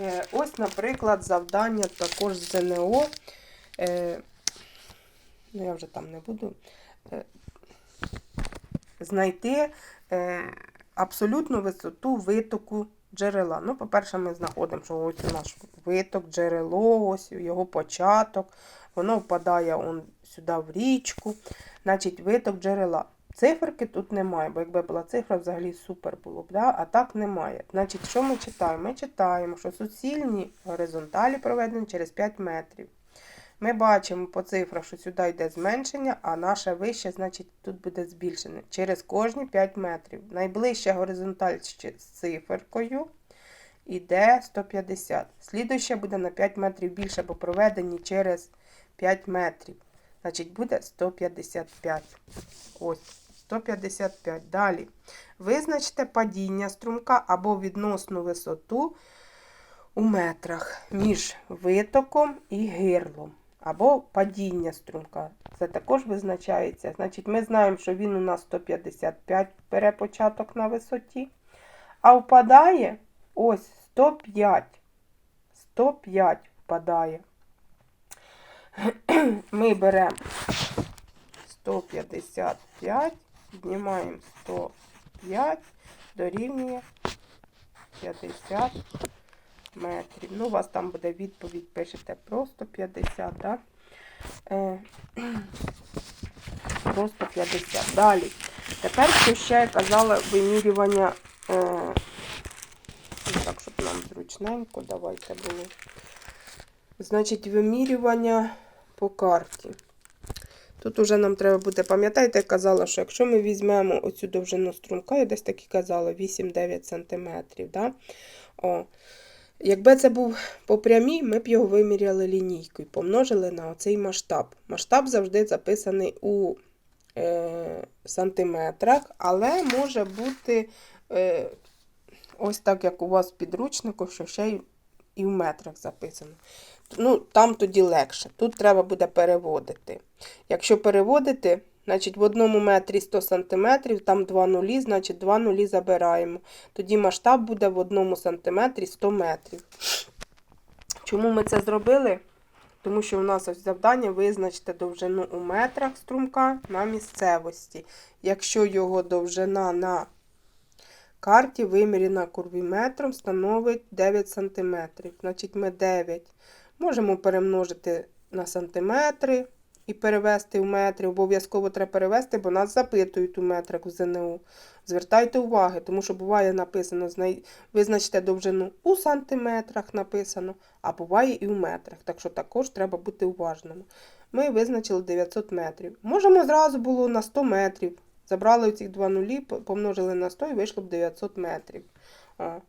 Е, Ось, наприклад, завдання також з ЗНО. Е, Ну, я вже там не буду. Е, Знайти абсолютну висоту витоку джерела. Ну, по-перше, ми знаходимо, що ось у наш виток, джерело, ось його початок. Воно впадає сюди в річку. Значить, виток джерела. Циферки тут немає, бо якби була цифра, взагалі супер було б, да? а так немає. Значить, що ми читаємо? Ми читаємо, що суцільні горизонталі проведені через 5 метрів. Ми бачимо по цифрах, що сюди йде зменшення, а наше вище, значить, тут буде збільшене. Через кожні 5 метрів. Найближча горизонталь з циферкою йде 150. Слідуюча буде на 5 метрів більше, бо проведені через 5 метрів. Значить, буде 155. Ось, 155. Далі. Визначте падіння струмка або відносну висоту у метрах між витоком і гирлом. Або падіння струмка. Це також визначається. Значить, ми знаємо, що він у нас 155 бере початок на висоті. А впадає ось 105. 105 впадає. Ми беремо 155, піднімаємо 105, дорівнює 50 метрів. Ну, у вас там буде відповідь, пишете просто 50, так? Е, просто 50. Далі. Тепер, що ще я казала, вимірювання, е, ну, так, щоб нам зручненько, давайте було. Значить, вимірювання по карті. Тут уже нам треба буде, пам'ятаєте, я казала, що якщо ми візьмемо оцю довжину струмка, я десь так і казала, 8-9 см. Да? О, Якби це був по прямій, ми б його виміряли лінійкою, помножили на оцей масштаб. Масштаб завжди записаний у е, сантиметрах, але може бути е, ось так, як у вас в підручнику, що ще й і в метрах записано. Ну, Там тоді легше. Тут треба буде переводити. Якщо переводити, значить в одному метрі 100 см, там 2 нулі, значить 2 нулі забираємо. Тоді масштаб буде в одному сантиметрі 100 метрів. Чому ми це зробили? Тому що у нас ось завдання визначити довжину у метрах струмка на місцевості. Якщо його довжина на карті вимірена курвіметром становить 9 см. Значить, ми 9 можемо перемножити на сантиметри і перевести в метри. Обов'язково треба перевести, бо нас запитують у метрах в ЗНУ. Звертайте уваги, тому що буває написано, визначте довжину у сантиметрах написано, а буває і в метрах. Так що також треба бути уважними. Ми визначили 900 метрів. Можемо зразу було на 100 метрів. Забрали оці два нулі, помножили на 100 і вийшло б 900 метрів. О,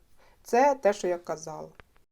Це те, що я казала.